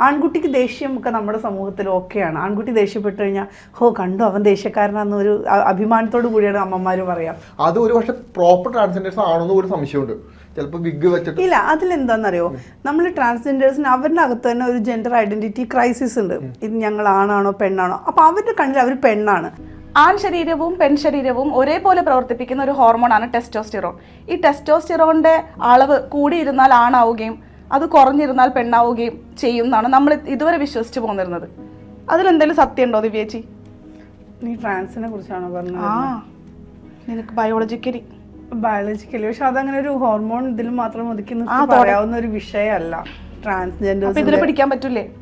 ആൺകുട്ടിക്ക് ദേഷ്യം ഒക്കെ നമ്മുടെ സമൂഹത്തിൽ ഓക്കെയാണ്. ആൺകുട്ടി ദേഷ്യപ്പെട്ട് കഴിഞ്ഞാൽ ഹോ കണ്ടു അവൻ ദേഷ്യക്കാരനാണെന്ന് ഒരു അ- അഭിമാനത്തോടു കൂടിയാണ് അമ്മമാർ പറയാം. അത് ഒരു പക്ഷേ പ്രോപ്പർ ട്രാൻസ്ജെൻഡേഴ്സ് ആണെന്ന് ഒരു സംശയമുണ്ട്. ചിലപ്പോൾ വിഗ് വെച്ചിട്ട്. ഇല്ല അതിലെന്താണെന്നറിയോ നമ്മൾ ട്രാൻസ്ജെൻഡേഴ്സിന് അവരുടെ അകത്ത് തന്നെ ഒരു ജെൻഡർ ഐഡന്റിറ്റി ക്രൈസിസ് ഉണ്ട്. ഇത് ഞങ്ങൾ ആണാണോ പെണ്ണാണോ? അപ്പൊ അവരുടെ കണ്ണിൽ അവർ പെണ്ണാണ്. ആൺ ശരീരവും പെൺ ശരീരവും ഒരേപോലെ പ്രവർത്തിപ്പിക്കുന്ന ഒരു ഹോർമോണാണ് ടെസ്റ്റോസ്റ്റിറോൺ ഈ ടെസ്റ്റോസ്റ്റിറോണിന്റെ അളവ് കൂടിയിരുന്നാൽ ആണാവുകയും അത് കുറഞ്ഞിരുന്നാൽ പെണ്ണാവുകയും ചെയ്യും എന്നാണ് നമ്മൾ ഇതുവരെ വിശ്വസിച്ച് പോന്നിരുന്നത്. അതിലെന്തെങ്കിലും സത്യം ഉണ്ടോ ദിവ്യേച്ചി? നീ ട്രാൻസിനെ കുറിച്ചാണോ പറഞ്ഞത്? ആ നിനക്ക് ബയോളജിക്കലി. ബയോളജിക്കലി. പക്ഷെ അതങ്ങനെ ഒരു ഹോർമോൺ ഇതിൽ മാത്രം ഒതുക്കി പറയാവുന്ന ഒരു വിഷയമല്ല ട്രാൻസ്ജെൻഡേഴ്സ് ഇതിനെ പിടിക്കാൻ പറ്റൂലേ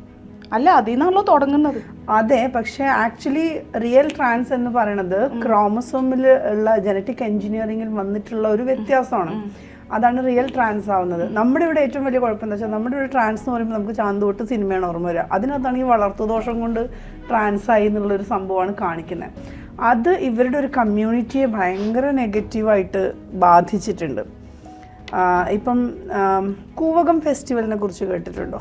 അല്ല അതിൽ നിന്നാണല്ലോ തുടങ്ങുന്നത്. അതെ പക്ഷേ ആക്ച്വലി റിയൽ ട്രാൻസ് എന്ന് പറയുന്നത് ക്രോമസോമിൽ ഉള്ള ജനറ്റിക് എഞ്ചിനീയറിംഗിൽ വന്നിട്ടുള്ള ഒരു വ്യത്യാസമാണ്. അതാണ് റിയൽ ട്രാൻസ് ആവുന്നത്. നമ്മുടെ ഇവിടെ ഏറ്റവും വലിയ കുഴപ്പം എന്താ വെച്ചാൽ നമ്മുടെ ഇവിടെ ട്രാൻസ് എന്ന് പറയുമ്പോൾ നമുക്ക് ചാന്തോട്ട് സിനിമയാണ് ഓർമ്മ വരിക അതിനകത്താണെങ്കിൽ വളർത്തുദോഷം കൊണ്ട് ട്രാൻസ് ആയി എന്നുള്ളൊരു സംഭവമാണ് കാണിക്കുന്നത് അത് ഇവരുടെ ഒരു കമ്മ്യൂണിറ്റിയെ ഭയങ്കര നെഗറ്റീവായിട്ട് ബാധിച്ചിട്ടുണ്ട്. ഇപ്പം കൂവകം ഫെസ്റ്റിവലിനെ കുറിച്ച് കേട്ടിട്ടുണ്ടോ?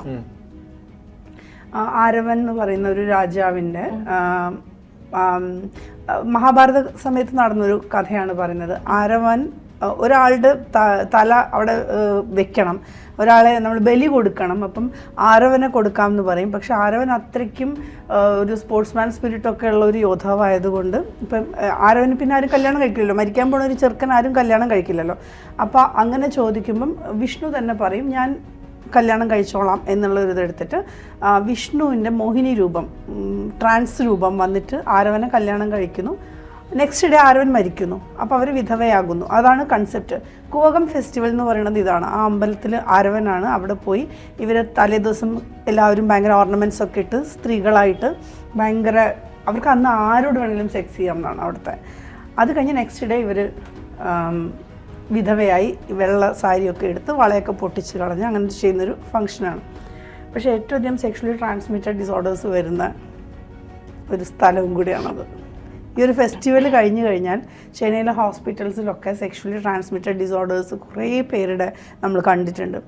ആരവൻ എന്ന് പറയുന്ന ഒരു രാജാവിന്റെ മഹാഭാരത സമയത്ത് നടന്നൊരു കഥയാണ് പറയുന്നത്. ആരവൻ ഒരാളുടെ തല അവിടെ വെക്കണം. ഒരാളെ നമ്മൾ ബലി കൊടുക്കണം. അപ്പം ആരവനെ കൊടുക്കാം എന്ന് പറയും. പക്ഷെ ആരവൻ അത്രയ്ക്കും ഒരു സ്പോർട്സ്മാൻ സ്പിരിറ്റൊക്കെ ഉള്ള ഒരു യോദ്ധാവായതുകൊണ്ട് ഇപ്പം ആരവന് പിന്നെ ആരും കല്യാണം കഴിക്കില്ലല്ലോ. മരിക്കാൻ പോണ ഒരു ചെറുക്കൻ ആരും കല്യാണം കഴിക്കില്ലല്ലോ. അപ്പോൾ അങ്ങനെ ചോദിക്കുമ്പം വിഷ്ണു തന്നെ പറയും ഞാൻ കല്യാണം കഴിച്ചോളാം എന്നുള്ള ഒരു ഇതെടുത്തിട്ട് വിഷ്ണുവിന്റെ മോഹിനി രൂപം ട്രാൻസ് രൂപം വന്നിട്ട് ആരവനെ കല്യാണം കഴിക്കുന്നു. നെക്സ്റ്റ് ഡേ ആരവൻ മരിക്കുന്നു. അപ്പോൾ അവർ വിധവയാകുന്നു. അതാണ് കൺസെപ്റ്റ് കൂവകം ഫെസ്റ്റിവൽ എന്ന് പറയുന്നത് ഇതാണ്. ആ അമ്പലത്തിൽ ആരവനാണ്. അവിടെ പോയി ഇവർ തലേദിവസം എല്ലാവരും ഭയങ്കര ഓർണമെന്റ്സ് ഒക്കെ ഇട്ട് സ്ത്രീകളായിട്ട് ഭയങ്കര അവർക്ക് അന്ന് ആരോട് വേണമെങ്കിലും സെക്സ് ചെയ്യാം എന്നാണ് അവിടുത്തെ. അത് കഴിഞ്ഞ് നെക്സ്റ്റ് ഡേ ഇവർ വിധവയായി വെള്ള സാരിയൊക്കെ എടുത്ത് വളയൊക്കെ പൊട്ടിച്ച് കളഞ്ഞ് അങ്ങനെ ചെയ്യുന്നൊരു ഫങ്ഷനാണ് പക്ഷേ ഏറ്റവും അധികം സെക്ഷലി ട്രാൻസ്മിറ്റഡ് ഡിസോർഡേഴ്സ് വരുന്ന ഒരു സ്ഥലവും കൂടിയാണത്. ഈ ഒരു ഫെസ്റ്റിവൽ കഴിഞ്ഞു കഴിഞ്ഞാൽ ചെന്നൈയിലെ ഹോസ്പിറ്റൽസിലൊക്കെ സെക്ഷലി ട്രാൻസ്മിറ്റഡ് ഡിസോർഡേഴ്സ് കുറേ പേരുടെ നമ്മൾ കണ്ടിട്ടുണ്ട്.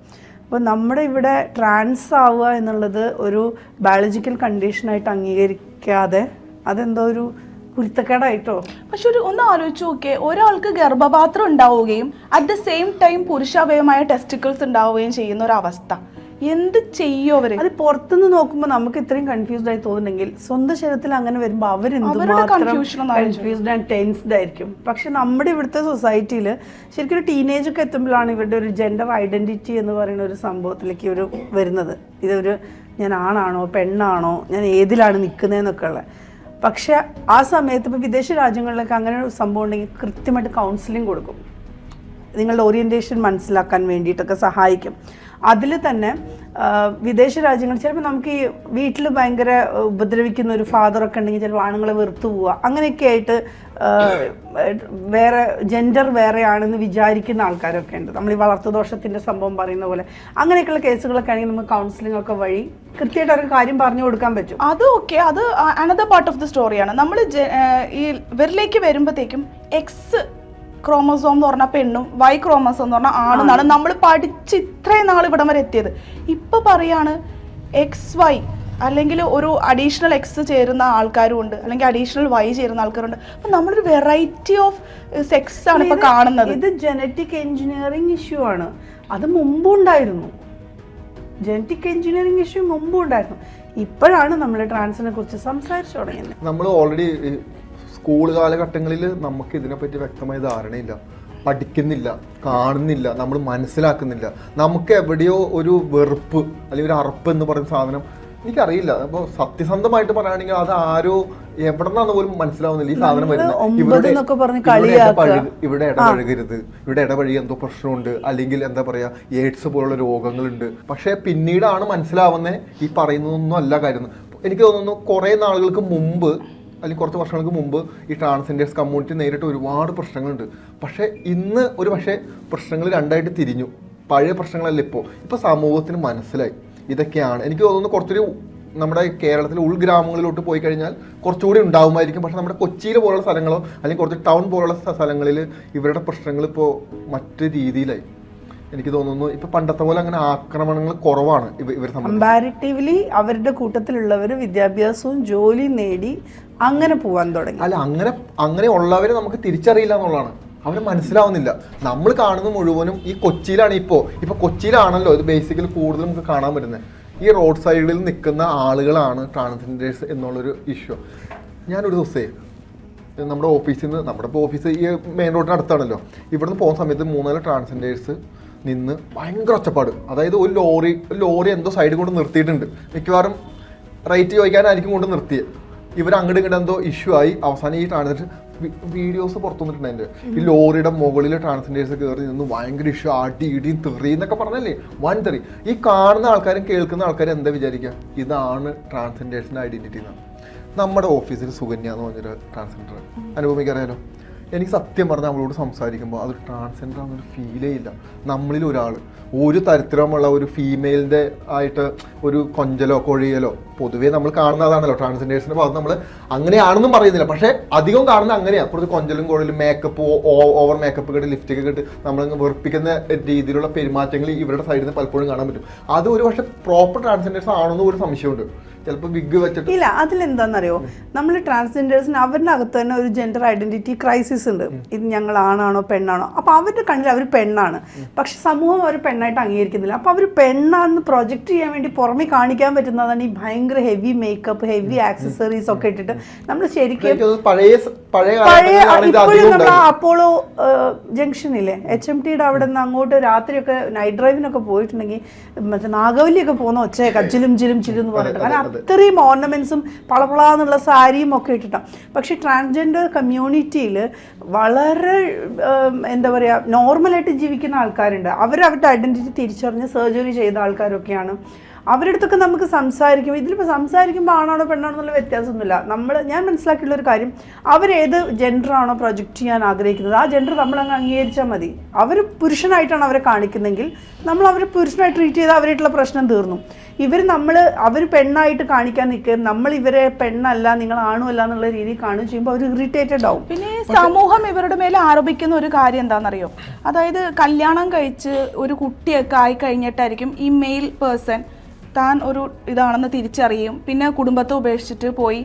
അപ്പോൾ നമ്മുടെ ഇവിടെ ട്രാൻസ് ആവുക എന്നുള്ളത് ഒരു ബയോളജിക്കൽ കണ്ടീഷനായിട്ട് അംഗീകരിക്കാതെ അതെന്തോ ഒരു കുരുത്തക്കേടായിട്ടോ? പക്ഷെ ഒരു ഒന്ന് ആലോചിച്ച് നോക്കിയേ ഒരാൾക്ക് ഗർഭപാത്രം ഉണ്ടാവുകയും അറ്റ് ദ സെയിം ടൈം പുരുഷാവയവമായ ടെസ്റ്റിക്കിൾസ് ഉണ്ടാവുകയും ചെയ്യുന്ന ഒരു അവസ്ഥ. എന്ത് ചെയ്യും അവർ? അത് പുറത്തുനിന്ന് നോക്കുമ്പോൾ നമുക്ക് ഇത്രയും കൺഫ്യൂസ്ഡ് ആയി തോന്നുന്നെങ്കിൽ സ്വന്തം ശരീരത്തിൽ അങ്ങനെ വരുമ്പോൾ അവരെന്ത് കൺഫ്യൂസ്ഡ് ആൻഡ് ടെൻസ്ഡ് ആയിരിക്കും. പക്ഷെ നമ്മുടെ ഇവിടുത്തെ സൊസൈറ്റിയിൽ ശരിക്കും ഒരു ടീനേജ് ഒക്കെ എത്തുമ്പോഴാണ് ഇവരുടെ ഒരു ജെൻഡർ ഐഡന്റിറ്റി എന്ന് പറയുന്ന ഒരു സംഭവത്തിലേക്ക് ഒരു വരുന്നത്. ഇതൊരു ഞാൻ ആണാണോ പെണ്ണാണോ ഞാൻ ഏതിലാണ് നിൽക്കുന്നതെന്നൊക്കെ ഉള്ളത്. പക്ഷെ ആ സമയത്ത് ഇപ്പോൾ വിദേശ രാജ്യങ്ങളിലൊക്കെ അങ്ങനെ ഒരു സംഭവം ഉണ്ടെങ്കിൽ കൃത്യമായിട്ട് കൗൺസിലിംഗ് കൊടുക്കും. നിങ്ങളുടെ ഓറിയന്റേഷൻ മനസ്സിലാക്കാൻ വേണ്ടിയിട്ടൊക്കെ സഹായിക്കും. അതിൽ തന്നെ വിദേശ രാജ്യങ്ങൾ ചിലപ്പോൾ നമുക്ക് ഈ വീട്ടിൽ ഭയങ്കര ഉപദ്രവിക്കുന്ന ഒരു ഫാദറൊക്കെ ഉണ്ടെങ്കിൽ ചിലപ്പോൾ ആണുങ്ങളെ വെറുത്തു പോവുക. അങ്ങനെയൊക്കെ ആയിട്ട് വേറെ ജെൻഡർ വേറെയാണെന്ന് വിചാരിക്കുന്ന ആൾക്കാരൊക്കെ ഉണ്ട്. നമ്മൾ ഈ വളർത്തുദോഷത്തിന്റെ സംഭവം പറയുന്ന പോലെ. അങ്ങനെയൊക്കെയുള്ള കേസുകളൊക്കെ ആണെങ്കിൽ നമുക്ക് കൗൺസിലിംഗ് ഒക്കെ വഴി കൃത്യമായിട്ട് അവർക്ക് കാര്യം പറഞ്ഞു കൊടുക്കാൻ പറ്റും. അത് ഓക്കെ അത് അനദർ പാർട്ട് ഓഫ് ദി സ്റ്റോറിയാണ് നമ്മൾ ഈ വെറിലേക്ക് വരുമ്പോഴത്തേക്കും എക്സ് ക്രോമസോം എന്ന് പറഞ്ഞ പെണ്ണും വൈ ക്രോമസോം എന്ന് പറഞ്ഞാൽ ആണെന്നാണ് നമ്മൾ പഠിച്ച് ഇത്രയും നാൾ ഇവിടം വരെ എത്തിയത്. ഇപ്പൊ പറയാണ് എക്സ് വൈ അല്ലെങ്കിൽ ഒരു അഡീഷണൽ എക്സ് ചേരുന്ന ആൾക്കാരും ഉണ്ട് അല്ലെങ്കിൽ അഡീഷണൽ വൈ ചേരുന്ന ആൾക്കാരുണ്ട്. അപ്പൊ നമ്മളൊരു വെറൈറ്റി ഓഫ് സെക്സ് ആണ് ഇപ്പൊ കാണുന്നത്. ഇത് ജനറ്റിക് എഞ്ചിനീയറിംഗ് ഇഷ്യൂ ആണ്. അത് മുമ്പും ഉണ്ടായിരുന്നു ജനറ്റിക് എഞ്ചിനീയറിംഗ് ഇഷ്യൂ മുമ്പും ഉണ്ടായിരുന്നു ഇപ്പോഴാണ് നമ്മൾ ട്രാൻസിനെ കുറിച്ച് സംസാരിച്ചു തുടങ്ങിയത്. നമ്മൾ ഓൾറെഡി സ്കൂൾ കാലഘട്ടങ്ങളിൽ നമുക്ക് ഇതിനെപ്പറ്റി വ്യക്തമായ ധാരണയില്ല. പഠിക്കുന്നില്ല കാണുന്നില്ല നമ്മൾ മനസ്സിലാക്കുന്നില്ല. നമുക്ക് എവിടെയോ ഒരു വെറുപ്പ് അല്ലെങ്കിൽ ഒരു അറപ്പ് എന്ന് പറയുന്ന സാധനം എനിക്കറിയില്ല. അപ്പോൾ സത്യസന്ധമായിട്ട് പറയുകയാണെങ്കിൽ അത് ആരോ എവിടെ നിന്നാന്ന് പോലും മനസ്സിലാവുന്നില്ല. ഈ സാധനം വരുന്നത്. ഇവിടെ ഇടപഴകരുത്. ഇവിടെ ഇടപഴകി എന്തോ പ്രശ്നമുണ്ട്. അല്ലെങ്കിൽ എന്താ പറയാ എയ്ഡ്സ് പോലുള്ള രോഗങ്ങളുണ്ട്. പക്ഷെ പിന്നീടാണ് മനസ്സിലാവുന്നത് ഈ പറയുന്നതൊന്നും അല്ല കാര്യം. എനിക്ക് തോന്നുന്നു കുറെ നാളുകൾക്ക് മുമ്പ് അല്ലെങ്കിൽ കുറച്ച് വർഷങ്ങൾക്ക് മുമ്പ് ഈ ട്രാൻസ്ജെൻഡേഴ്സ് കമ്മ്യൂണിറ്റി നേരിട്ട് ഒരുപാട് പ്രശ്നങ്ങളുണ്ട്. പക്ഷേ ഇന്ന് ഒരു പക്ഷേ പ്രശ്നങ്ങൾ രണ്ടായിട്ട് തിരിഞ്ഞു. പഴയ പ്രശ്നങ്ങളല്ല ഇപ്പോൾ ഇപ്പോൾ സമൂഹത്തിന് മനസ്സിലായി. ഇതൊക്കെയാണ്. എനിക്ക് തോന്നുന്നു കുറച്ചൊരു നമ്മുടെ കേരളത്തിലെ ഉൾഗ്രാമങ്ങളിലോട്ട് പോയി കഴിഞ്ഞാൽ കുറച്ചുകൂടി ഉണ്ടാവുമായിരിക്കും. പക്ഷേ നമ്മുടെ കൊച്ചിയിൽ പോലുള്ള സ്ഥലങ്ങളോ അല്ലെങ്കിൽ കുറച്ച് ടൗൺ പോലുള്ള സ്ഥ- സ്ഥലങ്ങളിൽ ഇവരുടെ പ്രശ്നങ്ങൾ ഇപ്പോൾ മറ്റു രീതിയിലായി. എനിക്ക് തോന്നുന്നു ഇപ്പൊ പണ്ടത്തെ പോലെ അങ്ങനെ ആക്രമണങ്ങൾ കുറവാണ് ഇവർ കമ്പാരിറ്റീവ്ലി അവരുടെ കൂട്ടത്തിലുള്ളവർ വിദ്യാഭ്യാസവും ജോലിയും നേടി അങ്ങനെ പോവാൻ തുടങ്ങി. അല്ല അങ്ങനെ അങ്ങനെ ഉള്ളവരെ നമുക്ക് തിരിച്ചറിയില്ല എന്നുള്ളതാണ്. അവരെ മനസ്സിലാവുന്നില്ല. നമ്മൾ കാണുന്ന മുഴുവനും ഈ കൊച്ചിയിലാണ് ഇപ്പോ. ഇപ്പൊ കൊച്ചിയിലാണല്ലോ ഇത് ബേസിക്കലി കൂടുതൽ നമുക്ക് കാണാൻ പറ്റുന്നത്. ഈ റോഡ് സൈഡിൽ നിൽക്കുന്ന ആളുകളാണ് ട്രാൻസ്ജെൻഡേഴ്സ് എന്നുള്ളൊരു ഇഷ്യൂ ഞാനൊരു ദിവസേ നമ്മുടെ ഓഫീസിൽ നിന്ന് നമ്മുടെ ഇപ്പോൾ ഓഫീസ് ഈ മെയിൻ റോഡിന് അടുത്താണല്ലോ. ഇവിടുന്ന് പോകുന്ന സമയത്ത് മൂന്നാൽ ട്രാൻസ്ജെൻഡേഴ്സ് നിന്ന് ഭയങ്കര ഒച്ചപ്പാട്. അതായത് ഒരു ലോറി ഒരു ലോറി എന്തോ സൈഡിൽ കൊണ്ട് നിർത്തിയിട്ടുണ്ട്. മിക്കവാറും റേറ്റ് ചോദിക്കാനായിരിക്കും കൊണ്ട് നിർത്തിയത് ഇവർ അങ്ങോട്ട് ഇങ്ങോട്ട് എന്തോ ഇഷ്യൂ ആയി. അവസാനം ഈ ട്രാൻസ്ജെൻഡർ വീഡിയോസ് പുറത്തു വന്നിട്ടുണ്ട് ഈ ലോറിയുടെ മുകളിൽ ട്രാൻസ്ജെൻഡേഴ്സ് കയറി നിന്ന് ഭയങ്കര ഇഷ്യൂ അടി ഇടി തെറി എന്നൊക്കെ പറഞ്ഞല്ലേ? വൻ തെറി. ഈ കാണുന്ന ആൾക്കാരും കേൾക്കുന്ന ആൾക്കാരും എന്താ വിചാരിക്കുക ഇതാണ് ട്രാൻസ്ജെൻഡേഴ്സിന്റെ ഐഡന്റിറ്റി എന്നാണ് നമ്മുടെ ഓഫീസിൽ സുകന്യ എന്ന് പറഞ്ഞൊരു ട്രാൻസ്ജെൻഡർ അനുഭവിക്ക് അറിയാലോ? എനിക്ക് സത്യം പറഞ്ഞാൽ അവളോട് സംസാരിക്കുമ്പോൾ അതൊരു ട്രാൻസ്ജെൻഡർ ആണെന്നൊരു ഫീലേ ഇല്ല. നമ്മളിൽ ഒരാൾ ഒരു തരത്തിലുമുള്ള ഒരു ഫീമെയിലിന്റെ ആയിട്ട് ഒരു കൊഞ്ചലോ കൊഴിയലോ പൊതുവേ നമ്മൾ കാണുന്നതാണല്ലോ. ട്രാൻസ്ജെൻഡേഴ്സിന്റെ ഭാഗത്ത് നമ്മൾ അങ്ങനെയാണെന്നും പറയുന്നില്ല. പക്ഷേ അധികം കാണുന്ന അങ്ങനെയാണ് കുറച്ച് കൊഞ്ചലും കൊഴലും മേക്കപ്പ് ഓവർ മേക്കപ്പ് കെട്ട് ലിഫ്റ്റൊക്കെ കെട്ട് നമ്മളങ്ങ് വെറുപ്പിക്കുന്ന രീതിയിലുള്ള പെരുമാറ്റങ്ങൾ ഇവരുടെ സൈഡിൽ നിന്ന് പലപ്പോഴും കാണാൻ പറ്റും. അത് ഒരു പക്ഷേ പ്രോപ്പർ ട്രാൻസ്ജെൻഡേഴ്സ് ആണെന്ന് ഒരു സംശയമുണ്ട്. ചിലപ്പോൾ ബിഗ് വെച്ചിട്ട്. ഇല്ല അതിലെന്താണെന്നറിയോ നമ്മൾ ട്രാൻസ്ജെൻഡേഴ്സിന് അവരുടെ അകത്ത് തന്നെ ഒരു ജെൻഡർ ഐഡന്റിറ്റി ക്രൈസിസ് ഉണ്ട്. ഇത് ഞങ്ങൾ ആണാണോ പെണ്ണാണോ? അപ്പൊ അവരുടെ കണ്ണിൽ അവർ പെണ്ണാണ്. പക്ഷെ സമൂഹം അവർ പെണ്ണായിട്ട് അംഗീകരിക്കുന്നില്ല. അപ്പൊ അവർ പെണ്ണാണെന്ന് പ്രൊജക്ട് ചെയ്യാൻ വേണ്ടി പുറമെ കാണിക്കാൻ പറ്റുന്നതാണ് ഈ ഭയങ്കര ഹെവി മേക്കപ്പ് ഹെവി ആക്സസറീസ് ഒക്കെ ഇട്ടിട്ട്. നമ്മൾ ശരിക്കും പഴയ പഴയ ഇപ്പോഴും നമ്മൾ അപ്പോളോ ജംഗ്ഷനില്ലേ? എച്ച് എം ടിയുടെ അവിടെ നിന്ന് അങ്ങോട്ട് രാത്രിയൊക്കെ നൈറ്റ് ഡ്രൈവിനൊക്കെ പോയിട്ടുണ്ടെങ്കിൽ മറ്റേ നാഗവല്ലിയൊക്കെ പോകുന്ന ഒച്ച കച്ചിലും ചിലും ചിലും എന്ന് പറഞ്ഞിട്ട്. കാരണം അത്രയും ഓർണമെന്റ്സും പളപളാന്നുള്ള സാരിയും ഒക്കെ ഇട്ടിട്ടാണ് പക്ഷെ ട്രാൻസ്ജെൻഡർ കമ്മ്യൂണിറ്റിയിൽ വളരെ എന്താ പറയുക നോർമലായിട്ട് ജീവിക്കുന്ന ആൾക്കാരുണ്ട്. അവർ അവരുടെ ഐഡന്റിറ്റി തിരിച്ചറിഞ്ഞ് സർജറി ചെയ്ത ആൾക്കാരൊക്കെയാണ്. അവരുടെ അടുത്തൊക്കെ നമുക്ക് സംസാരിക്കും ഇതിലിപ്പോൾ സംസാരിക്കുമ്പോൾ ആണാണോ പെണ്ണാണോ എന്നുള്ള വ്യത്യാസമൊന്നുമില്ല. നമ്മൾ ഞാൻ മനസ്സിലാക്കിയുള്ള ഒരു കാര്യം അവരേത് ജെൻഡറാണോ പ്രൊജക്റ്റ് ചെയ്യാൻ ആഗ്രഹിക്കുന്നത് ആ ജെൻഡർ നമ്മൾ അങ്ങ് അംഗീകരിച്ചാൽ മതി. അവർ പുരുഷനായിട്ടാണ് അവരെ കാണിക്കുന്നതെങ്കിൽ നമ്മൾ അവരെ പുരുഷനായിട്ട് ട്രീറ്റ് ചെയ്താൽ അവരായിട്ടുള്ള പ്രശ്നം തീർന്നു. ഇവർ നമ്മൾ അവർ പെണ്ണായിട്ട് കാണിക്കാൻ നിൽക്കുക നമ്മൾ ഇവരെ പെണ്ണല്ല നിങ്ങൾ ആണുമല്ല എന്നുള്ള രീതിയിൽ കാണുകയും ചെയ്യുമ്പോൾ അവർ ഇറിറ്റേറ്റഡ് ആവും. പിന്നെ സമൂഹം ഇവരുടെ മേലെ ആരോപിക്കുന്ന ഒരു കാര്യം എന്താണെന്നറിയോ? അതായത് കല്യാണം കഴിച്ച് ഒരു കുട്ടിയൊക്കെ ആയി കഴിഞ്ഞിട്ടായിരിക്കും ഈ മെയിൽ പേഴ്സൺ താൻ ഒരു ഇതാണെന്ന് തിരിച്ചറിയും. പിന്നെ കുടുംബത്തെ ഉപേക്ഷിച്ചിട്ട് പോയി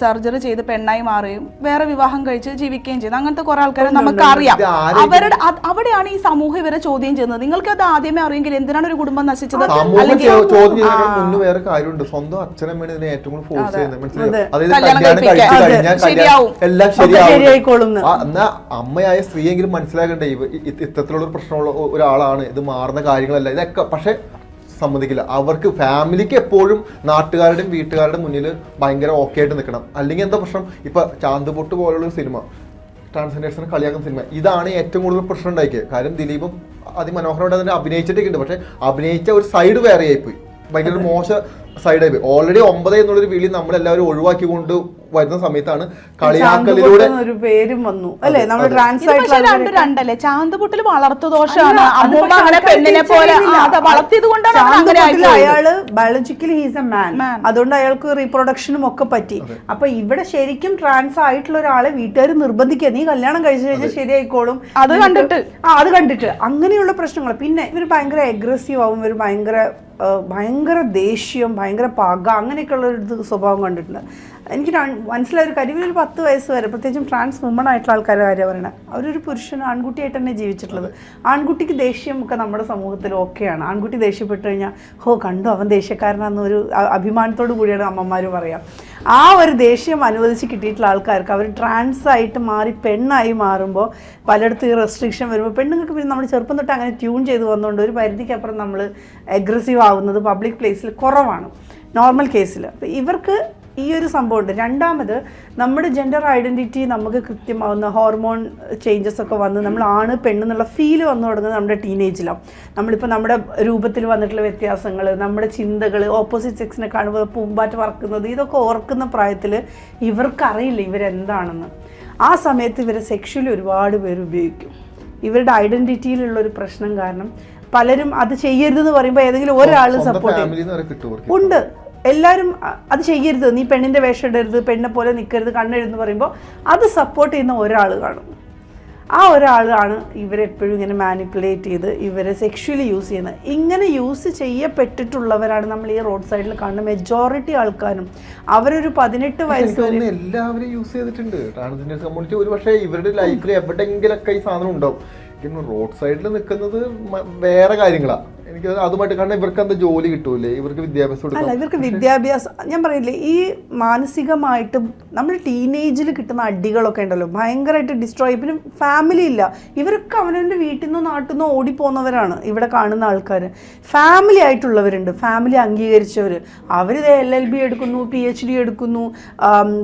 സർജറി ചെയ്ത് പെണ്ണായി മാറുകയും വേറെ വിവാഹം കഴിച്ച് ജീവിക്കുകയും ചെയ്തു അങ്ങനത്തെ കുറെ ആൾക്കാരെ നമുക്ക് അറിയാം അവരുടെ അവിടെയാണ് ഈ സമൂഹം ഇവരെ ചോദ്യം ചെയ്യുന്നത്. നിങ്ങൾക്ക് അത് ആദ്യമേ അറിയെങ്കിൽ എന്തിനാണ് ഒരു കുടുംബം നശിച്ചത്? അല്ലെങ്കിൽ വേറെ കാര്യമുണ്ട്. സ്വന്തം അച്ഛനമ്മയാണ് ഇതിനെ ഏറ്റവും കൂടുതൽ ഫോഴ്സ് ചെയ്യുന്നത്. മനസ്സിലായോ. അതായത് എല്ലാം ശരിയാവും. എന്ന്. അമ്മയായ സ്ത്രീയെങ്കിലും മനസ്സിലാക്കണ്ടേ ഇത്തരത്തിലുള്ള പ്രശ്നമുള്ള ഒരാളാണ്. ഇത് മാറുന്ന കാര്യങ്ങളല്ല. ഇതൊക്കെ പക്ഷെ സമ്മതിക്കില്ല. അവർക്ക് ഫാമിലിക്ക് എപ്പോഴും നാട്ടുകാരുടെയും വീട്ടുകാരുടെയും മുന്നിൽ ഭയങ്കര ഓക്കെ ആയിട്ട് നിൽക്കണം. അല്ലെങ്കിൽ എന്താ പ്രശ്നം? ഇപ്പൊ ചാന്തുപൊട്ട് പോലുള്ള സിനിമ ട്രാൻസ്ജെൻഡേഴ്സിനെ കളിയാക്കുന്ന സിനിമ ഇതാണ് ഏറ്റവും കൂടുതൽ പ്രശ്നം ഉണ്ടാക്കിയത് കാര്യം ദിലീപും അതിമനോഹരമായിട്ട് അതിനെ അഭിനയിച്ചിട്ടൊക്കെ ഉണ്ട് പക്ഷെ അഭിനയിച്ച ഒരു സൈഡ് വേറെ ആയിപ്പോയി ഭയങ്കര മോശം മോശ സൈഡായി പോയി ഓൾറെഡി ഒമ്പത് എന്നുള്ളൊരു വിളി നമ്മളെല്ലാവരും ഒഴിവാക്കിക്കൊണ്ട് വരുന്ന സമയത്താണ് കളിയാക്കലിലൂടെ ഒരു പേരും വന്നു. അല്ലേ? നമ്മൾ. ട്രാൻസ് രണ്ടും രണ്ടല്ലേ? ചാന്തുപുട്ടിൽ വളർത്തു ദോഷമാണ്. അമ്മൂമ്മ അങ്ങനെ പെണ്ണിനെ പോലെ വളർത്തിയത് കൊണ്ടാണ് അങ്ങനെ. അയാൾ ബയോളജിക്കലി ഹീസ് എ മാൻ അതുകൊണ്ട് അയാൾക്ക് റീപ്രൊഡക്ഷനും ഒക്കെ പറ്റി. അപ്പൊ ഇവിടെ ശരിക്കും ട്രാൻസ് ആയിട്ടുള്ള ഒരാളെ വീട്ടുകാർ നിർബന്ധിക്കുക. നീ കല്യാണം കഴിച്ചു കഴിഞ്ഞാൽ ശരിയായിക്കോളും. അത് കണ്ടിട്ട്. ആ അത് കണ്ടിട്ട്. അങ്ങനെയുള്ള പ്രശ്നങ്ങൾ. പിന്നെ ഇവർ ഭയങ്കര അഗ്രസീവ് ആവും. ഇവർ ഭയങ്കര ഭയങ്കര ദേഷ്യം ഭയങ്കര പക അങ്ങനെയൊക്കെയുള്ള ഒരു സ്വഭാവം കണ്ടിട്ടുണ്ട്. എനിക്ക് മനസ്സിലായ ഒരു കരിവിൽ ഒരു പത്ത് വയസ്സ് വരെ പ്രത്യേകിച്ചും ട്രാൻസ് വുമൺ ആയിട്ടുള്ള ആൾക്കാരെ കാര്യം പറയണത് അവരൊരു പുരുഷൻ ആൺകുട്ടിയായിട്ട് തന്നെ ജീവിച്ചിട്ടുള്ളത്. ആൺകുട്ടിക്ക് ദേഷ്യം ഒക്കെ നമ്മുടെ സമൂഹത്തിൽ ഓക്കെയാണ് ആൺകുട്ടി ദേഷ്യപ്പെട്ട് കഴിഞ്ഞാൽ ഹോ കണ്ടു അവൻ ദേഷ്യക്കാരനാണെന്നൊരു അഭിമാനത്തോടു കൂടിയാണ് അമ്മമാർ പറയാം. ആ ഒരു ദേഷ്യം അനുവദിച്ച് കിട്ടിയിട്ടുള്ള ആൾക്കാർക്ക് അവർ ട്രാൻസ് ആയിട്ട് മാറി പെണ്ണായി മാറുമ്പോൾ പലയിടത്തും റെസ്ട്രിക്ഷൻ വരുമ്പോൾ പെണ്ണുങ്ങൾക്ക് പിന്നെ നമ്മൾ ചെറുപ്പം തൊട്ട് അങ്ങനെ ട്യൂൺ ചെയ്ത് വന്നുകൊണ്ട് ഒരു പരിധിക്കപ്പുറം നമ്മൾ അഗ്രസീവ് ആവുന്നത് പബ്ലിക് പ്ലേസിൽ കുറവാണ്. നോർമൽ കേസിൽ അപ്പോൾ ഇവർക്ക് ഈ ഒരു സംഭവമുണ്ട് രണ്ടാമത് നമ്മുടെ ജെൻഡർ ഐഡന്റിറ്റി നമുക്ക് കൃത്യമാവുന്ന ഹോർമോൺ ചേഞ്ചസ് ഒക്കെ വന്ന് നമ്മൾ ആണ് പെണ്ണെന്നുള്ള ഫീൽ വന്നു തുടങ്ങുന്നത് നമ്മുടെ ടീനേജിലാണ് നമ്മളിപ്പോൾ നമ്മുടെ രൂപത്തിൽ വന്നിട്ടുള്ള വ്യത്യാസങ്ങൾ നമ്മുടെ ചിന്തകൾ ഓപ്പോസിറ്റ് സെക്സിനെ കാണുമ്പോൾ പൂമ്പാറ്റ് പറക്കുന്നത് ഇതൊക്കെ ഓർക്കുന്ന പ്രായത്തിൽ ഇവർക്കറിയില്ല ഇവരെന്താണെന്ന്. ആ സമയത്ത് ഇവരെ സെക്ഷലി ഒരുപാട് പേര് ഉപയോഗിക്കും. ഇവരുടെ ഐഡന്റിറ്റിയിലുള്ള ഒരു പ്രശ്നം കാരണം പലരും അത് ചെയ്യരുതെന്ന് പറയുമ്പോൾ ഏതെങ്കിലും ഒരാൾ സപ്പോർട്ട്. ഉണ്ട്. എല്ലാവരും അത് ചെയ്യരുത്. നീ പെണ്ണിന്റെ വേഷം ഇടരുത് പെണ്ണെ പോലെ നിൽക്കരുത് കണ്ണെഴുതെന്ന് പറയുമ്പോൾ അത് സപ്പോർട്ട് ചെയ്യുന്ന ഒരാൾ കാണും. ആ ഒരാളാണ് ഇവരെപ്പോഴും ഇങ്ങനെ മാനിപ്പുലേറ്റ് ചെയ്ത് ഇവരെ സെക്ഷുവലി യൂസ് ചെയ്യുന്നത്. ഇങ്ങനെ യൂസ് ചെയ്യപ്പെട്ടിട്ടുള്ളവരാണ് നമ്മൾ ഈ റോഡ് സൈഡിൽ കാണുന്ന മെജോറിറ്റി ആൾക്കാരും. അവരൊരു പതിനെട്ട് വയസ്സ് എല്ലാവരും യൂസ് ചെയ്തിട്ടുണ്ട്. കമ്മ്യൂണിറ്റി ഒരു പക്ഷേ ഇവരുടെ ലൈഫിൽ എവിടെയെങ്കിലൊക്കെ ഈ സാധനം ഉണ്ടാവും. റോഡ് സൈഡിൽ നിൽക്കുന്നത് വേറെ കാര്യങ്ങളാ. എനിക്ക് അതുമായിട്ട് കാരണം ഇവർക്ക് എന്താ ജോലി കിട്ടൂലേ ഇവർക്ക് വിദ്യാഭ്യാസം അല്ല ഇവർക്ക് വിദ്യാഭ്യാസം ഞാൻ പറയില്ലേ ഈ മാനസികമായിട്ട് നമ്മൾ ടീനേജിൽ കിട്ടുന്ന അടികളൊക്കെ ഉണ്ടല്ലോ ഭയങ്കരമായിട്ട് ഡിസ്ട്രോയ് പിന്നെ ഫാമിലി ഇല്ല. ഇവർക്ക് അവനവന്റെ വീട്ടിൽ നിന്നോ നാട്ടിൽ നിന്നോ ഓടിപ്പോകുന്നവരാണ് ഇവിടെ കാണുന്ന ആൾക്കാർ ഫാമിലി ആയിട്ടുള്ളവരുണ്ട് ഫാമിലി അംഗീകരിച്ചവർ അവർ എൽ എൽ ബി എടുക്കുന്നു പി എച്ച് ഡി എടുക്കുന്നു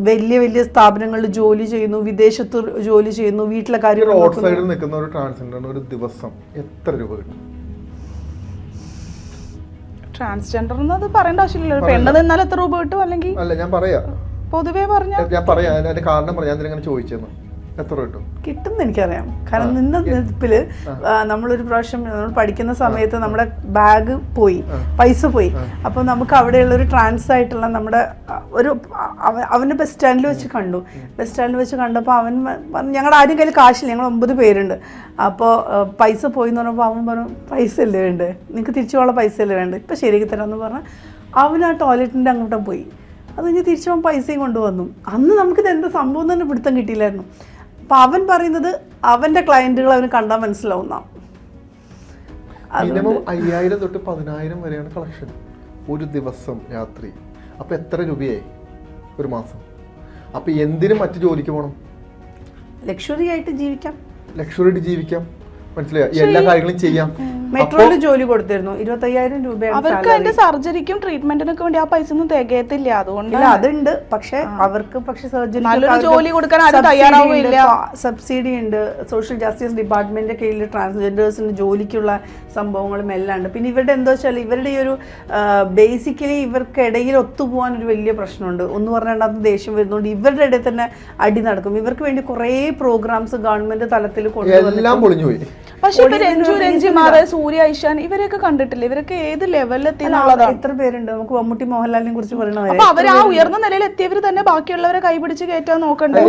വലിയ വലിയ സ്ഥാപനങ്ങളിൽ ജോലി ചെയ്യുന്നു വിദേശത്ത് ജോലി ചെയ്യുന്നു വീട്ടിലെ കാര്യങ്ങൾ റോഡ് സൈഡിൽ നിൽക്കുന്ന ഒരു ട്രാൻസ്ജെൻഡറിന് ഒരു ദിവസം. എത്ര രൂപ കിട്ടും? ട്രാൻസ്ജെൻഡർ എന്നത് പറയേണ്ട ആവശ്യമില്ലല്ലോ. ഒരു പെണ്ണ് നിന്നാൽ എത്ര രൂപ കിട്ടും? അല്ലെങ്കിൽ അല്ല ഞാൻ പറയാ. പൊതുവേ പറഞ്ഞ ഞാൻ പറയാം. അതിന്റെ കാരണം പറയാം. ഞാൻ ഇങ്ങനെ ചോദിച്ചെന്ന്? എത്ര കിട്ടും? കിട്ടും എനിക്കറിയാം. കാരണം നിന്ന നിൽപ്പിൽ ആ, നമ്മളൊരു പ്രാവശ്യം നമ്മൾ പഠിക്കുന്ന സമയത്ത് നമ്മുടെ ബാഗ് പോയി പൈസ പോയി. അപ്പൊ നമുക്ക് അവിടെയുള്ള ഒരു ട്രാൻസ് ആയിട്ടുള്ള നമ്മുടെ ഒരു അവ- അവനെ ബസ് സ്റ്റാൻഡിൽ വെച്ച് കണ്ടു. ബസ് സ്റ്റാൻഡിൽ വെച്ച് കണ്ടപ്പോൾ അവൻ ഞങ്ങൾ പറഞ്ഞു ഞങ്ങളുടെ ആരും കയ്യിൽ കാശില്ല. ഞങ്ങൾ ഒമ്പത് പേരുണ്ട്. അപ്പോൾ പൈസ പോയി എന്ന് പറഞ്ഞപ്പോൾ അവൻ പറഞ്ഞു പൈസ അല്ലേ വേണ്ടേ? നിങ്ങൾക്ക് തിരിച്ചു പോകാനുള്ള പൈസ അല്ലേ വേണ്ടേ? ഇപ്പം ശരിയാക്കി തരാമെന്ന് പറഞ്ഞാൽ അവൻ ആ ടോയ്ലറ്റിന്റെ അങ്ങോട്ടും പോയി. അത് കഴിഞ്ഞ് തിരിച്ചു പൈസയും കൊണ്ടുവന്നു. അന്ന് നമുക്കിത് എന്താ സംഭവം തന്നെ പിടുത്തം കിട്ടിയില്ലായിരുന്നു. അപ്പം അവൻ പറയുന്നത് അവന്റെ ക്ലയന്റുകൾ അവന് കണ്ടാൽ മനസ്സിലാവുന്ന. മിനിമം അയ്യായിരം തൊട്ട് പതിനായിരം വരെയാണ് കളക്ഷൻ ഒരു ദിവസം രാത്രി. അപ്പൊ എത്ര രൂപയായി? ഒരു മാസം. അപ്പൊ എന്തിനും മറ്റു ജോലിക്ക് പോകണം ലക്ഷറി ആയിട്ട് ജീവിക്കാം. ലക്ഷറി ആയിട്ട് ജീവിക്കാം. മനസ്സിലായോ? എല്ലാ കാര്യങ്ങളും ചെയ്യാം. മെട്രോയിൽ ജോലി കൊടുത്തിരുന്നു. ഇരുപത്തയ്യായിരം രൂപ അവർക്ക്. അതിന്റെ സർജറിക്കും ട്രീറ്റ്മെന്റിനൊക്കെ വേണ്ടി ആ പൈസ ഒന്നും തികയത്തില്ല. അതുകൊണ്ട് ഇല്ല അതുണ്ട്. പക്ഷെ അവർക്ക് പക്ഷെ സർജറി നല്ലൊരു ജോലി കൊടുക്കാൻ തയ്യാറാവില്ല തയ്യാറാവുകയില്ല. സബ്സിഡി ഉണ്ട്. സോഷ്യൽ ജസ്റ്റിസ് ഡിപ്പാർട്ട്മെന്റിന്റെ കീഴിൽ ട്രാൻസ്ജെൻഡേഴ്സിന് ജോലിക്കുള്ള സംഭവങ്ങളും എല്ലാം ഉണ്ട്. പിന്നെ ഇവരുടെ എന്താ വെച്ചാൽ ഇവരുടെ ഈ ഒരു ബേസിക്കലി ഇവർക്കിടയിൽ ഒത്തുപോകാൻ ഒരു വലിയ പ്രശ്നമുണ്ട്. ഒന്ന് പറഞ്ഞാൽ അത് ദേഷ്യം വരുന്നതുകൊണ്ട് ഇവരുടെ ഇടയിൽ തന്നെ അടി നടക്കും. ഇവർക്ക് വേണ്ടി കുറേ പ്രോഗ്രാംസ് ഗവൺമെന്റ് തലത്തിൽ കൊണ്ടുവന്നു പക്ഷെ രഞ്ജു ഒരു രഞ്ജിമാറ് സൂര്യ ഐഷാൻ ഇവരെയൊക്കെ കണ്ടിട്ടില്ല? ഇവരൊക്കെ ഏത് ലെവലിലെത്തി എന്നുള്ളതാണ് എത്ര പേരുണ്ട്? നമുക്ക് മമ്മൂട്ടി മോഹൻലാലിനെ കുറിച്ച് അപ്പൊ പറയണവരെ അവർ ആ ഉയർന്ന നിലയിൽ എത്തിയവർ തന്നെ ബാക്കിയുള്ളവരെ കൈപിടിച്ച് കയറ്റാൻ നോക്കണ്ടേ.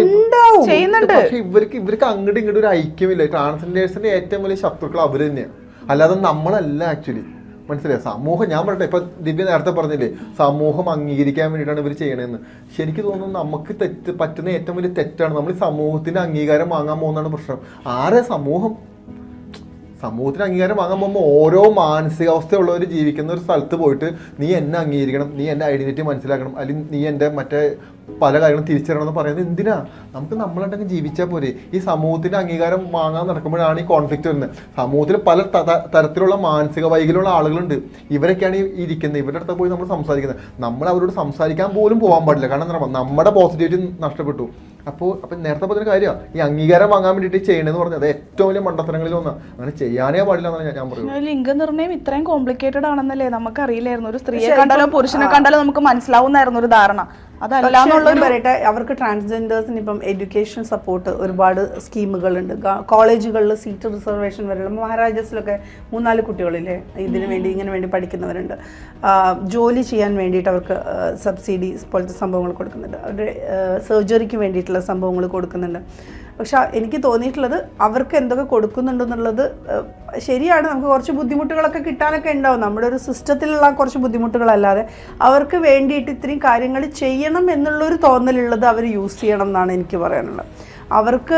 ചെയ്യുന്നുണ്ട്. പക്ഷെ ഇവർക്ക് ഇവർക്ക് അങ്ങോട്ടും ഇങ്ങോട്ടും ഒരു ഐക്യമില്ല. ട്രാൻസ്ജെൻഡേഴ്സിന്റെ ഏറ്റവും വലിയ ശത്രുക്കൾ അവർ തന്നെയാണ് അല്ലാതെ നമ്മളല്ല ആക്ച്വലി മനസ്സിലായി? സമൂഹം ഞാൻ പറയട്ടെ ഇപ്പൊ ദിവ്യ നേരത്തെ പറഞ്ഞില്ലേ സമൂഹം അംഗീകരിക്കാൻ വേണ്ടിയിട്ടാണ് ഇവർ ചെയ്യണതെന്ന് ശരിക്ക് തോന്നുന്നു നമുക്ക് തെറ്റ് പറ്റുന്ന ഏറ്റവും വലിയ തെറ്റാണ്. നമ്മൾ സമൂഹത്തിന്റെ അംഗീകാരം വാങ്ങാൻ പോകുന്നതാണ് പ്രശ്നം. ആരെ സമൂഹം സമൂഹത്തിന് അംഗീകാരം വാങ്ങാൻ പോകുമ്പോൾ ഓരോ മാനസികാവസ്ഥയുള്ളവർ ജീവിക്കുന്ന ഒരു സ്ഥലത്ത് പോയിട്ട് നീ എന്നെ അംഗീകരിക്കണം നീ എന്റെ ഐഡന്റിറ്റി മനസ്സിലാക്കണം അല്ലെങ്കിൽ നീ എന്റെ മറ്റേ പല കാര്യങ്ങളും തിരിച്ചറിയണം എന്ന് പറയുന്നത് എന്തിനാ? നമുക്ക് നമ്മളുണ്ടെങ്കിൽ ജീവിച്ചാൽ പോരെ. ഈ സമൂഹത്തിന്റെ അംഗീകാരം വാങ്ങാൻ നടക്കുമ്പോഴാണ് ഈ കോൺഫ്ലിക്റ്റ് വരുന്നത്. സമൂഹത്തിൽ പല തരത്തിലുള്ള മാനസിക വൈകല്യമുള്ള ആളുകളുണ്ട്. ഇവരൊക്കെയാണ് ഈ ഇരിക്കുന്നത്. ഇവരുടെ അടുത്ത് പോയി നമ്മൾ സംസാരിക്കുന്നത്. നമ്മൾ അവരോട് സംസാരിക്കാൻ പോലും പോകാൻ പാടില്ല. കാരണം എന്താ പറയുക? നമ്മുടെ പോസിറ്റിവിറ്റി നഷ്ടപ്പെട്ടു. അപ്പോൾ അപ്പം നേരത്തെ പറഞ്ഞ കാര്യമാണ് ഈ അംഗീകാരം വാങ്ങാൻ വേണ്ടിയിട്ട് ചെയ്യണമെന്ന് പറഞ്ഞത് അത് ഏറ്റവും വലിയ മണ്ടത്തരങ്ങളിൽ ഒന്നാണ് അങ്ങനെ ചെയ്യാനേ പാടില്ല എന്നാണ് ഞാൻ- ഞാൻ പറയുന്നത്. ലിംഗ ലിംഗനിർണയം ഇത്രയും കോംപ്ലിക്കേറ്റഡ് ആണെന്നല്ലേ നമുക്ക് അറിയില്ലായിരുന്നു ഒരു സ്ത്രീയെ കണ്ടാലോ പുരുഷനെ കണ്ടാലോ നമുക്ക് മനസ്സിലാവുന്നായിരുന്നു ഒരു ധാരണ. അതല്ല പറയട്ടെ അവർക്ക് ട്രാൻസ്ജെൻഡേഴ്സിന് ഇപ്പം എഡ്യൂക്കേഷൻ സപ്പോർട്ട് ഒരുപാട് സ്കീമുകളുണ്ട്. കോളേജുകളിൽ സീറ്റ് റിസർവേഷൻ വരെയുള്ള മഹാരാജാസിലൊക്കെ മൂന്നാൽ കുട്ടികളില്ലേ ഇതിനു വേണ്ടി ഇങ്ങനെ വേണ്ടി പഠിക്കുന്നവരുണ്ട്. ജോലി ചെയ്യാൻ വേണ്ടിയിട്ട് അവർക്ക് സബ്സിഡീസ് പോലത്തെ സംഭവങ്ങൾ കൊടുക്കുന്നുണ്ട്. അവരുടെ സർജറിക്ക് വേണ്ടിയിട്ടുള്ള സംഭവങ്ങൾ കൊടുക്കുന്നുണ്ട്. പക്ഷെ എനിക്ക് തോന്നിയിട്ടുള്ളത് അവർക്ക് എന്തൊക്കെ കൊടുക്കുന്നുണ്ടെന്നുള്ളത് ശരിയാണ്. നമുക്ക് കുറച്ച് ബുദ്ധിമുട്ടുകളൊക്കെ കിട്ടാനൊക്കെ ഉണ്ടാവും. നമ്മുടെ ഒരു സിസ്റ്റത്തിലുള്ള കുറച്ച് ബുദ്ധിമുട്ടുകളല്ലാതെ അവർക്ക് വേണ്ടിയിട്ട് ഇത്രയും കാര്യങ്ങൾ ചെയ്യണം എന്നുള്ളൊരു തോന്നലുള്ളത് അവർ യൂസ് ചെയ്യണം എന്നാണ് എനിക്ക് പറയാനുള്ളത്. അവർക്ക്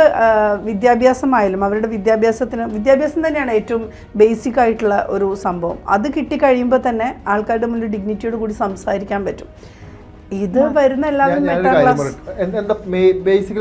വിദ്യാഭ്യാസമായാലും അവരുടെ വിദ്യാഭ്യാസത്തിന് വിദ്യാഭ്യാസം തന്നെയാണ് ഏറ്റവും ബേസിക് ആയിട്ടുള്ള ഒരു സംഭവം. അത് കിട്ടിക്കഴിയുമ്പോൾ തന്നെ ആൾക്കാരുടെ മുന്നിൽ ഡിഗ്നിറ്റിയോട് കൂടി സംസാരിക്കാൻ പറ്റും. ഇത് വരുന്ന എല്ലാവരും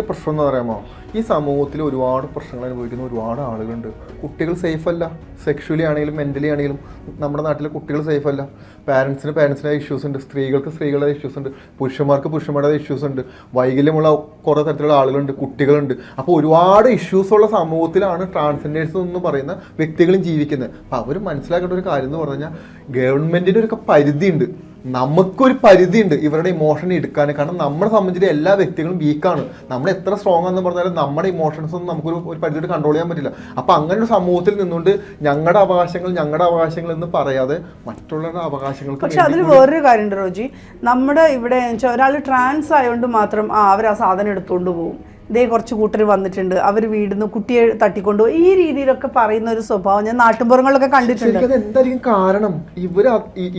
പ്രശ്നം എന്ന് പറയുമ്പോൾ ഈ സമൂഹത്തിൽ ഒരുപാട് പ്രശ്നങ്ങൾ അനുഭവിക്കുന്ന ഒരുപാട് ആളുകളുണ്ട്. കുട്ടികൾ സേഫ് അല്ല. സെക്ഷുവലി ആണെങ്കിലും മെന്റലി ആണെങ്കിലും നമ്മുടെ നാട്ടിലെ കുട്ടികൾ സേഫ് അല്ല. പാരൻസിന് പാരൻസിന്റെ ഇഷ്യൂസ് ഉണ്ട്. സ്ത്രീകൾക്ക് സ്ത്രീകളുടെ ഇഷ്യൂസ് ഉണ്ട്. പുരുഷന്മാർക്ക് പുരുഷന്മാരുടെ ഇഷ്യൂസ് ഉണ്ട്. വൈകല്യമുള്ള കുറേ തരത്തിലുള്ള ആളുകളുണ്ട് കുട്ടികളുണ്ട്. അപ്പോൾ ഒരുപാട് ഇഷ്യൂസ് ഉള്ള സമൂഹത്തിലാണ് ട്രാൻസ്ജെൻഡേഴ്സ് എന്ന് പറയുന്ന വ്യക്തികളും ജീവിക്കുന്നത്. അപ്പോൾ അവർ മനസ്സിലാക്കേണ്ട ഒരു കാര്യം എന്ന് പറഞ്ഞു കഴിഞ്ഞാൽ ഗവൺമെന്റിന്റെ ഒരു പരിധിയുണ്ട്. നമുക്കൊരു പരിധിയുണ്ട് ഇവരുടെ ഇമോഷൻ എടുക്കാൻ. കാരണം നമ്മളെ സംബന്ധിച്ച് എല്ലാ വ്യക്തികളും വീക്കാണ് നമ്മൾ എത്ര സ്ട്രോങ് ആണെന്ന് പറഞ്ഞാലും നമ്മുടെ ഇമോഷൻസ് ഒന്നും നമുക്കൊരു ഒരു പരിധിയിട്ട് കൺട്രോൾ ചെയ്യാൻ പറ്റില്ല. അപ്പോൾ അങ്ങനെ ഒരു സമൂഹത്തിൽ നിന്നുകൊണ്ട് ഞങ്ങളുടെ അവകാശങ്ങൾ ഞങ്ങളുടെ അവകാശങ്ങൾ എന്ന് പറയാതെ മറ്റുള്ളവരുടെ അവകാശങ്ങൾ പക്ഷെ അതിൽ വേറൊരു കാര്യമുണ്ട് റോജി. നമ്മുടെ ഇവിടെ ഒരാൾ ട്രാൻസ് ആയതുകൊണ്ട് മാത്രം ആ അവർ ആ സാധനം എടുത്തുകൊണ്ട് പോകും ദേ കുറച്ച് കൂട്ടർ വന്നിട്ടുണ്ട്. അവർ വീടുന്ന് കുട്ടിയെ തട്ടിക്കൊണ്ടുപോയി ഈ രീതിയിലൊക്കെ പറയുന്ന ഒരു സ്വഭാവം ഞാൻ നാട്ടുമ്പുറങ്ങളിലൊക്കെ കണ്ടിട്ടുണ്ട്. എന്തായിരിക്കും കാരണം? ഇവർ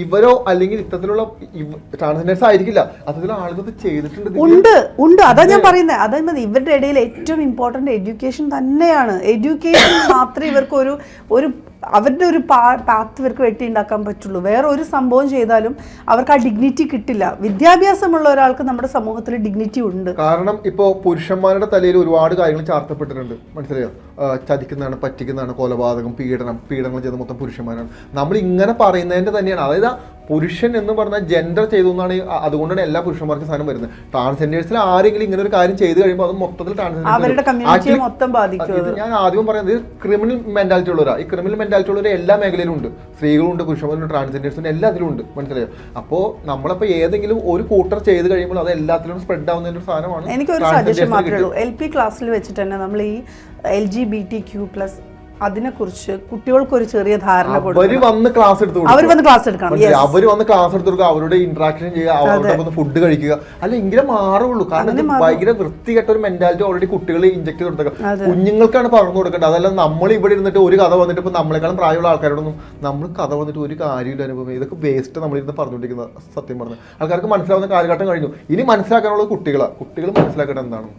ഇവരോ അല്ലെങ്കിൽ ഇത്തരത്തിലുള്ള ട്രാൻസ്ജെൻഡേഴ്സ് ആയിരിക്കില്ല. ആളുകൾ ഇത് ചെയ്തിട്ടുണ്ട് ഉണ്ട് ഉണ്ട്. അതാ ഞാൻ പറയുന്നത് അതായത് മതി ഇവരുടെ ഇടയിൽ ഏറ്റവും ഇമ്പോർട്ടന്റ് എഡ്യൂക്കേഷൻ തന്നെയാണ്. എഡ്യൂക്കേഷൻ മാത്രമേ ഇവർക്ക് ഒരു ഒരു അവരുടെ ഒരു പാ പാത്ത് ഇവർക്ക് വെട്ടി ഉണ്ടാക്കാൻ പറ്റുള്ളൂ. വേറെ ഒരു സംഭവം ചെയ്താലും അവർക്ക് ആ ഡിഗ്നിറ്റി കിട്ടില്ല. വിദ്യാഭ്യാസമുള്ള ഒരാൾക്ക് നമ്മുടെ സമൂഹത്തിൽ ഡിഗ്നിറ്റി ഉണ്ട്. കാരണം ഇപ്പോൾ പുരുഷന്മാരുടെ തലയിൽ ഒരുപാട് കാര്യങ്ങൾ ചാർത്തപ്പെട്ടിട്ടുണ്ട്. മനസ്സിലായോ? ചതിക്കുന്നതാണ് പറ്റിക്കുന്നതാണ് കൊലപാതകം പീഡനം പീഡനങ്ങൾ ചെയ്ത മൊത്തം പുരുഷന്മാരാണ്. നമ്മൾ ഇങ്ങനെ പറയുന്നതിന്റെ തന്നെയാണ്. അതായത് പുരുഷൻ എന്ന് പറഞ്ഞാൽ ജെൻഡർ ചെയ്തു എന്നാണ് അതുകൊണ്ടാണ് എല്ലാ പുരുഷന്മാർക്കും സാധനം വരുന്നത്. ട്രാൻസ്ജെൻഡേഴ്സിൽ ആരെങ്കിലും ഇങ്ങനെ ഒരു കാര്യം ചെയ്തു കഴിയുമ്പോൾ അത് മൊത്തത്തിൽ ബാധിക്കും ഞാൻ ആദ്യം പറയുന്നത് ക്രിമിനൽ മെന്റാലിറ്റി ഉള്ളവരാ. ഈ ക്രിമിനൽ മെന്റാലിറ്റി ഉള്ളവർ എല്ലാ മേഖലയിലും ഉണ്ട്. സ്ത്രീകളുണ്ട് പുരുഷന്മാരുണ്ട് ട്രാൻസ്ജെൻഡേഴ്സുണ്ട് എല്ലാത്തിലും ഉണ്ട്. മനസ്സിലായോ? അപ്പോൾ നമ്മളിപ്പോൾ ഏതെങ്കിലും ഒരു കൂട്ടർ ചെയ്ത് കഴിയുമ്പോൾ അത് എല്ലാത്തിലും സ്പ്രെഡ് ആവുന്ന ഒരു സാധനമാണ് എനിക്ക് ഒരു സജഷൻ മാത്രമേ ഉള്ളൂ. എൽ പി ക്ലാസ്സിൽ വെച്ചിട്ട് തന്നെ നമ്മൾ ഈ L G B T Q plus അതിനെക്കുറിച്ച് കുട്ടികൾക്ക് ഒരു ചെറിയ ധാരണ അവർ വന്ന് ക്ലാസ് എടുത്തു അവർ വന്ന് ക്ലാസ് എടുക്കണം. അവർ വന്ന് ക്ലാസ് എടുത്തു കൊടുക്കുക അവരുടെ ഇന്ററാക്ഷൻ ചെയ്യുക അവരുടെ ഫുഡ് കഴിക്കുക. അല്ല എങ്കിലേ മാറുള്ളൂ. കാരണം ഭയങ്കര വൃത്തികെട്ട ഒരു മെന്റാലിറ്റി ഓൾറെഡി കുട്ടികൾ ഇഞ്ചക്ട് ചെയ്ത് കൊടുക്കുക കുഞ്ഞുങ്ങൾക്കാണ് പറഞ്ഞു കൊടുക്കേണ്ടത്. അതല്ല നമ്മൾ ഇവിടെ ഇരുന്നിട്ട് ഒരു കഥ വന്നിട്ട് ഇപ്പൊ നമ്മളെക്കാളും പ്രായമുള്ള ആൾക്കാരോടൊന്നും നമ്മൾ കഥ വന്നിട്ട് ഒരു കാര്യമില്ല അനുഭവം ഇതൊക്കെ വേസ്റ്റ് നമ്മളിരുന്ന് പറഞ്ഞുകൊണ്ടിരിക്കുന്ന സത്യം പറഞ്ഞു. ആൾക്കാർക്ക് മനസ്സിലാവുന്ന കാലഘട്ടം കഴിഞ്ഞു. ഇനി മനസ്സിലാക്കാനുള്ളത് കുട്ടികളാണ് കുട്ടികൾ മനസ്സിലാക്കേണ്ടത് എന്താണ്